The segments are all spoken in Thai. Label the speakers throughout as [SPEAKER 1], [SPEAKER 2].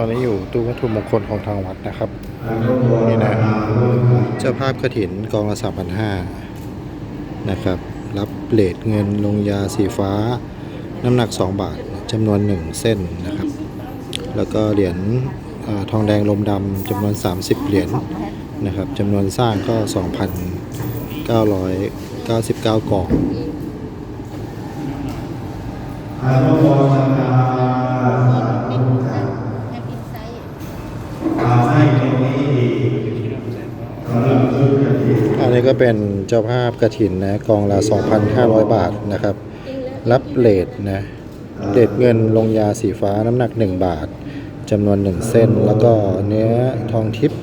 [SPEAKER 1] อนนี้อยู่ตู้วัตถุมงคลของทางวัดนะครับ นี่นะ เจ้าภาพกระถินกองละสามพันห้านะครับ รับเลทเงินลงยาสีฟ้า น้ำหนัก 2 บาทจำนวน 1 เส้นนะครับ แล้วก็เหรียญทองแดงลมดำจำนวน 30 เหรียญนะครับจำนวนสร้างก็ 2,999กล่อง เป็นเจ้าภาพกระถินนะกองละ 2,500 บาทนะครับ รับเลดนะเลดเงินลงยาสีฟ้าน้ำหนัก 1 บาทจำนวน 1 เส้น แล้วก็เนื้อทองทิพย์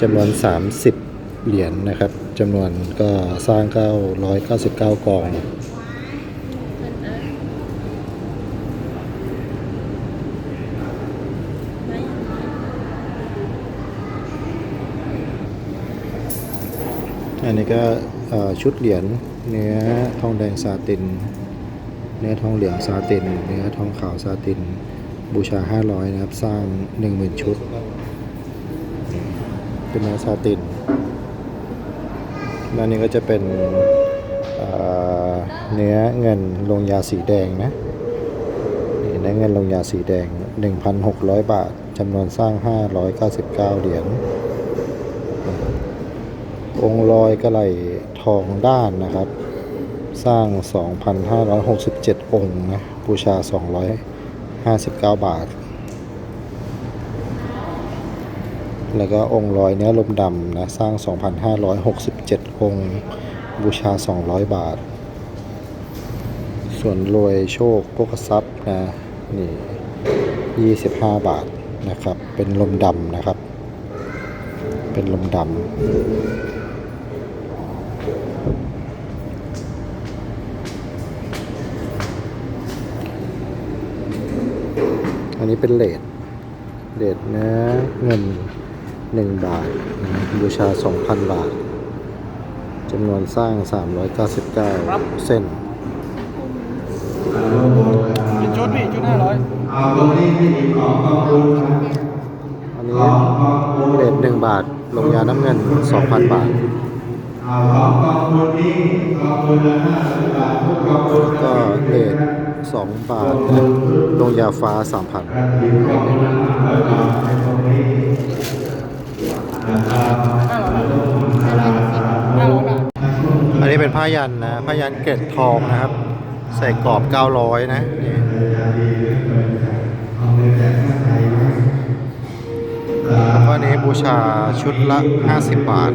[SPEAKER 1] จำนวน 30 เหรียญนะครับจำนวนก็สร้าง 999 กอง อันนี้ก็ชุดเหรียญเนื้อทองแดงซาติน เนื้อทองเหลืองซาติน เนื้อทองขาวซาติน บูชา 500 นะครับ สร้าง 10,000 ชุด เป็นเนื้อซาตินด้านนี้ก็จะเป็นเนื้อเงินลงยาสีแดงนะนี่เนื้อเงินลงยาสีแดง 1,600 บาทจำนวนสร้าง 599 เหรียญ องค์ลอยกระไหลทองด้านนะครับ สร้าง 2,567 องค์นะบูชา 259 บาท แล้วก็องค์ลอยเนื้อลมดำนะสร้าง 2,567 องค์บูชา 200 บาท ส่วนรวยโชคโภกทรัพย์นะนี่25 บาทนะครับ เป็นลมดำนะครับ เป็นลมดำ อันนี้เป็นเลทเลทเนื้อเงิน1บาทนะบูชา2,000บาทจำนวนสร้าง 399 เส้น
[SPEAKER 2] อนุโมทนา
[SPEAKER 3] เป็นชุดพี่ชุดห้าร้อย
[SPEAKER 2] เอาตรงนี้ให้ดีของกองบุญนะ
[SPEAKER 1] อันนี้เลท1บาท ลงยาน้ำเงิน 2,000 บาท
[SPEAKER 2] เอาของกองบุญนี้กองบุญละห้าสิบบาททุกกองบุญ
[SPEAKER 1] ก็เลท 2 บาทนะลงยาฟ้า 3,000
[SPEAKER 2] กระถิ่นกองบุญละห้าร้อยบาทในตรงนี้นะครับอนุโมทนาสาธุ
[SPEAKER 3] ห้าร้อยบาท
[SPEAKER 1] อันนี้เป็นผ้ายันนะผ้ายันเกล็ดทองนะครับ ใส่กรอบ 900 นะนี่
[SPEAKER 2] เอาไปแต่ข้างในไว้
[SPEAKER 1] แล้วก็อันนี้บูชาชุดละ 50 บาท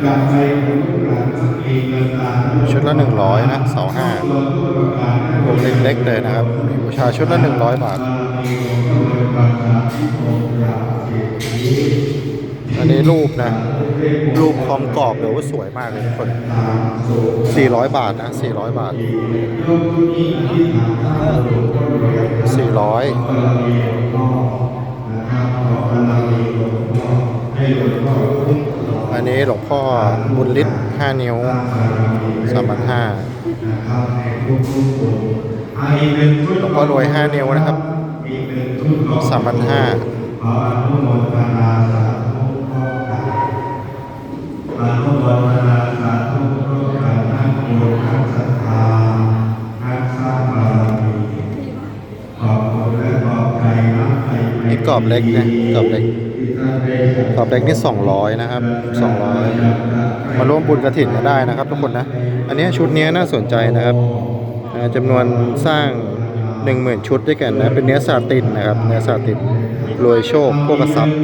[SPEAKER 2] พระไตรจีวรพระนามถวายหลวงพ่อยมาสามที่โกเป็นะไตรเลาเกิดและกลับไปของลูกหลานทั้งเงินตา
[SPEAKER 1] ชุดละ 100 นะเสาห้า
[SPEAKER 2] ตัวทุกประการให้
[SPEAKER 1] วงเล็กๆเลยนะครับนี่บูชาชุดละ 100 บาท
[SPEAKER 2] มีหลวงพ่อรวยมาสามที่โกกราบเสียนี้
[SPEAKER 1] อันนี้รูปนะ รูปพร้อมกรอบเดี๋ยวว่าสวยมากเลยทุกคน 400 บาทนะ 400 บาท 400อัันนี้หลวงพ่อบุญฤทธิ์ห้านิ้วสามพันห้าหลวงพ่อรวยห้านิ้วนะครับสา
[SPEAKER 2] มพันห้าอนุโมทนาสาธุพร้อมกันอนุโมทนาธุพร้อมกันทั้งบุญทั้งศรัทธาทั้งสร้างบารมีขอบคุณและขอบใจนับไป
[SPEAKER 1] นี่ กรอบเล็กนะกรอบเล็กกรอบเล็กนี่200นะครับ200 มาร่วมบุญกระถิ่นกันได้นะครับ ทุกคนนะ อันนี้ชุดนี้น่าสนใจนะครับอ่าจำนวนสร้าง 10,000 ชุดด้วยกันนะ เป็นเนื้อซาตินนะครับเนื้อซาตินรวยโชคโภกทรัพย์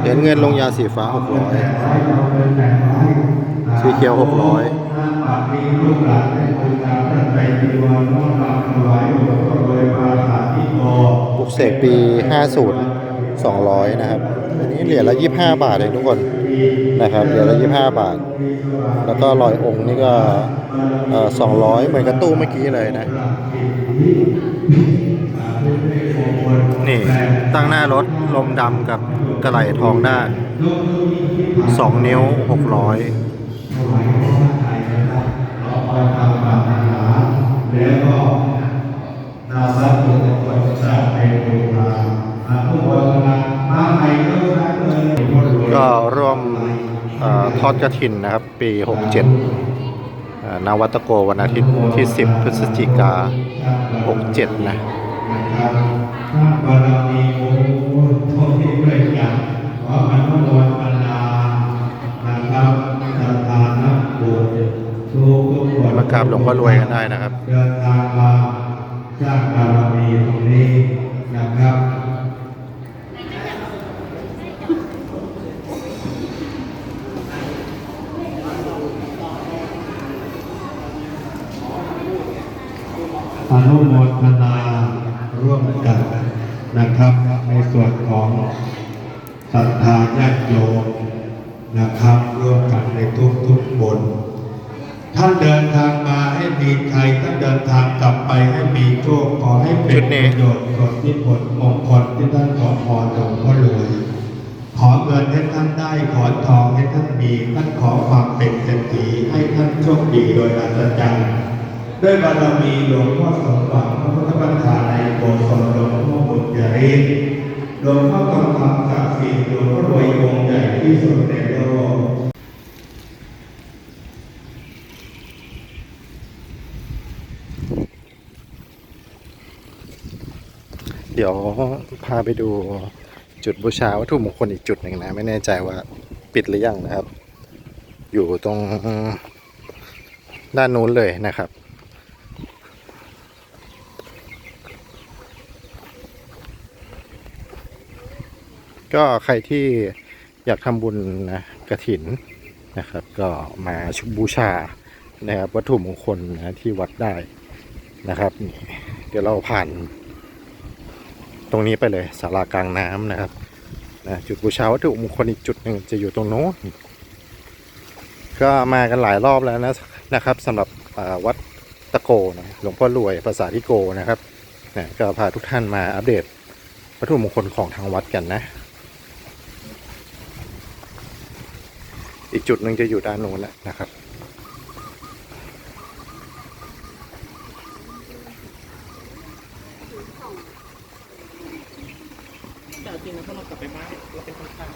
[SPEAKER 1] เหรียญเงินลงยาสีฟ้า 600 สีเขียว 600 บันี้ลูก
[SPEAKER 2] หลานได้บูชาพระไตรจีวรน้อมนบถวายหลวงพ่อรวยราสาทที่โ
[SPEAKER 1] กุกเสกปี 50 200 นะครับ อันนี้เหรียญละ 25 บาทเองทุกคนนะครับ เหรียญละ 25 บาท แล้วก็ลอยองค์นี่ก็ 200 เหมือนกระตู้เมื่อกี้เลยนะ นี่ตั้งหน้ารถลมดำกับกระไหลทองได้าน
[SPEAKER 2] 2 นิ้
[SPEAKER 1] ว
[SPEAKER 2] 600 นาสัตว์ทุกคนสร้างในดวงตาอาทุกคนนะมาใหม่ก็ได้เลย
[SPEAKER 1] ก็ร่วมทอดกระถินนะครับ ปี 67เอ่อนวัตโกวันอาทิตย์ที่ 10 พฤศจิกา 67 นะ
[SPEAKER 2] บารมีโอ้ทนที่ด้วยกันขออนุโมทนานะครับศรัทธานักบุญทุกทุกคน
[SPEAKER 1] มากราบหลวงพ่อรวยกันได้นะครับ
[SPEAKER 2] เดินทางมา สร้างบารมีตรงนี้นะครับอนุโมทนาร่วมกันนะครับ ในส่วนของศรัทธาญาติโยมนะครับ ร่วมกันในทุกทุกๆบน ท่านเดินทางมาให้มีใครท่านเดินทางกลับไปให้มีโชคขอให้เป็
[SPEAKER 1] ชุ
[SPEAKER 2] น
[SPEAKER 1] ด
[SPEAKER 2] ป
[SPEAKER 1] นี้
[SPEAKER 2] ระโยชน์ส่วนที่ผลมงคลที่ท่านขอพรหลวงพ่อรวยขอเงินให้ท่านได้ขอทองให้ท่านมีท่านขอความเป็นเศรษฐีให้ท่านโชคดีโดยอัศจรรย์ด้วยบารมีหลวงพ่อสมหวังพระพุทธบัญชาในโบสถ์หลวงพ่อบุญยริศหลวงพ่อทองคำศักดิ์สิทธิ์หลวงพ่อรวยองค์ใหญ่ที่สุดในโลก
[SPEAKER 1] ดี๋ยวพาไปดูจุดบูชาวัตถุมงคลอีกจุดหนึ่งนะ ไม่แน่ใจว่าปิดหรือยังนะครับ อยู่ตรงด้านนู้นเลยนะครับ ก็ใครที่อยากทำบุญนะกระถินนะครับ ก็มาชุบบูชานะครับวัตถุมงคลนะที่วัดได้นะครับ เดี๋ยวเราผ่าน ตรงนี้ไปเลยศาลากลางน้ำนะครับนะจุดบูชาวัตถุมงคลอีกจุดหนึ่งจะอยู่ตรงโน้นก็มากันหลายรอบแล้วนะนะครับสำหรับวัดตะโกนะหลวงพ่อรวยภาษาที่โกนะครับนะก็พาทุกท่านมาอัปเดตวัตถุมงคลของทางวัดกันนะ อีกจุดหนึ่งจะอยู่ด้านโน้นแหละนะครับ
[SPEAKER 4] แต่จริงนะถ้าเรากลับไปบ้านเราเป็นคนกลาง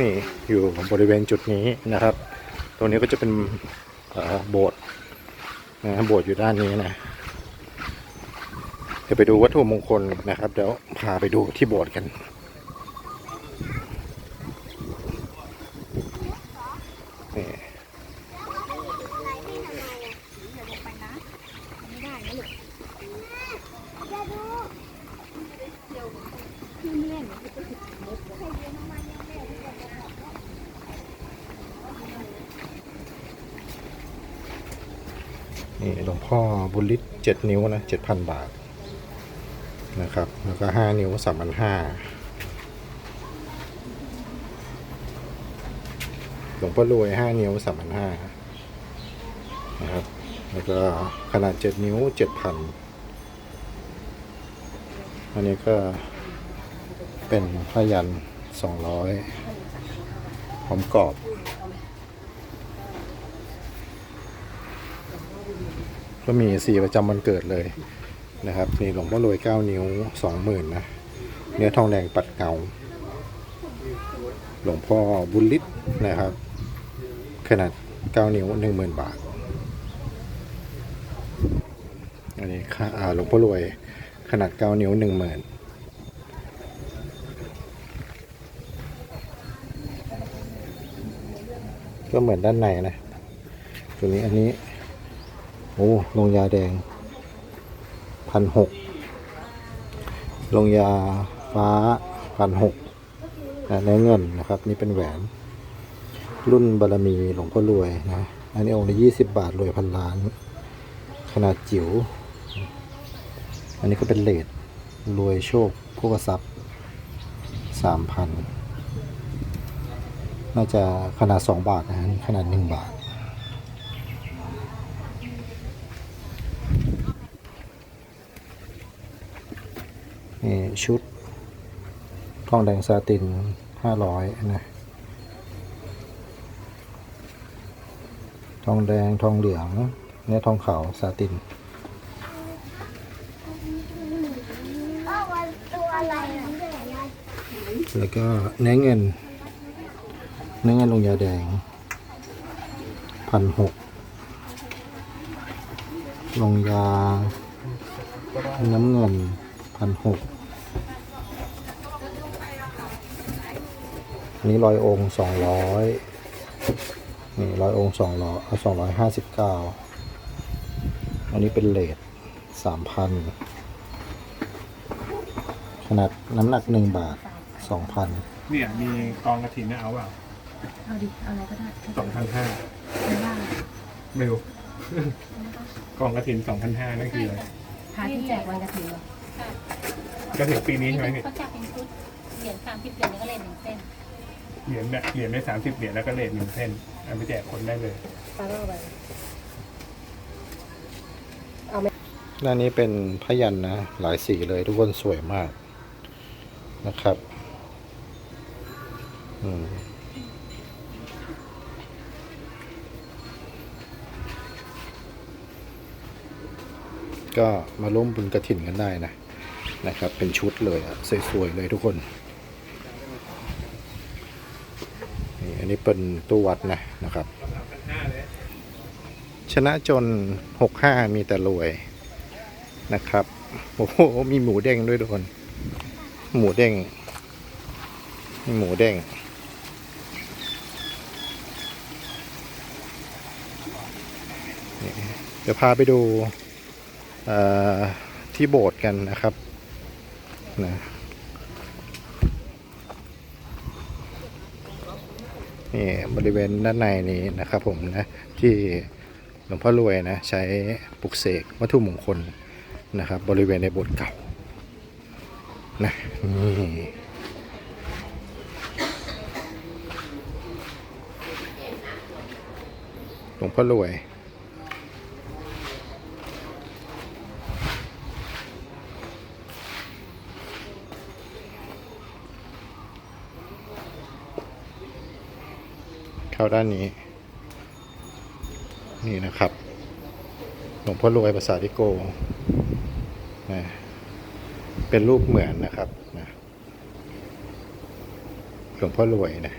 [SPEAKER 1] นี่อยู่บริเวณจุดนี้นะครับ ตรงนี้ก็จะเป็นโบสถ์นะโบสถ์อยู่ด้านนี้นะเดี๋ยวไปดูวัตถุมงคลนะครับ เดี๋ยวพาไปดูที่โบสถ์กัน พ่อบุญฤทธิ์เจ็ดนิ้วนะเจ็ดพันบาทนะครับ แล้วก็ห้านิ้วสามพันห้าหลวงพ่อรวยห้านิ้วสามพันห้านะครับ แล้วก็ขนาดเจ็ดนิ้วเจ็ดพันอันนี้ก็เป็นพยันสองร้อยพร้อมกรอบ ก็มีสีประจำวันเกิดเลยนะครับนี่หลวงพ่อรวยเก้านิ้วสองหมื่นนะ เนื้อทองแดงปัดเงาหลวงพ่อบุญฤทธิ์นะครับ ขนาดเก้านิ้วหนึ่งหมื่นบาท อันนี้ค่าอ่าหลวงพ่อรวยขนาดเก้านิ้วหนึ่งหมื่นก็เหมือนด้านในนะ ตัวนี้อันนี้ โอ้ลงยาแดงพันหกลงยาฟ้าพันหกเนื้อเงินนะครับ นี่เป็นแหวน รุ่นบารมีหลวงพ่อรวยนะ อันนี้องค์ละยี่สิบบาทรวยพันล้าน ขนาดจิ๋ว อันนี้ก็เป็นเลดรวยโชคพวกทรัพย์สามพันน่าจะขนาดสองบาทนะฮะขนาดหนึ่งบาท น นี่ ชุดทองแดงซาตินห้าร้อยนะทองแดงทองเหลืองเนี่ยทองขาวซาตินแล้วก็เนื้อเงินเนื้อเงินลงยาแดงพันหกลงยาน้ำเงินพันหกอั นนี้ร้อยองค์สองร้อยนี่ร้อยองค์สองร้อยสองร้อยห้าสิบเก้าอันนี้เป็นเลทสามพันขนาดน้ำหนักหนึ่งบาทสองพัน
[SPEAKER 5] เนี่ยมีกองกระถินนะเอาเปล่า
[SPEAKER 6] เอาดิ เอาอะไรก็ได้
[SPEAKER 5] สองพันห้า
[SPEAKER 6] ไม่ว่า
[SPEAKER 5] ไม่รู้ กองกระถินสองพันห้านั่นคืออะไร
[SPEAKER 6] พาที่แจกวันกระถิ่นเหรอก
[SPEAKER 5] ระถินปีนี้ใช่ไหมพี่
[SPEAKER 7] เขาจับเป็นชุดเหรียญสามสิบเหรียญแล้วก็เหรียญหนึ่งเส้น
[SPEAKER 5] เหรียญแบบเหรียญได้สามสิบเหรียญแล้วก็เลทหนึ่งเส้นเอาไปแจกคนได้เลย
[SPEAKER 6] ตาเล่าไป
[SPEAKER 1] ด้านนี้เป็นพยันนะ หลายสีเลยทุกคนสวยมากนะครับอืมก็มาร่วมบุญกระถินกันได้นะนะครับ เป็นชุดเลยอะสวยๆเลยทุกคน นี่อันนี้เป็นตู้วัดนะนะครับ ชนะจนหกห้ามีแต่รวยนะครับ โอ้โห มีหมูเด้งด้วยทุกคน หมูเด้งมีหมูเด้งเดี๋ยวพาไปดูที่โบสถ์กันนะครับนะ นี่บริเวณด้านในนี้นะครับผมนะที่หลวงพ่อรวยนะใช้ปลุกเสกวัตถุมงคลนะครับ บริเวณในโบสถ์เก่านะนี่หลวงพ่อรวย เข้าด้านนี้ นี่นะครับ หลวงพ่อรวยภาษาทิโกนะเป็นรูปเหมือนนะครับนะหลวงพ่อรวยนะ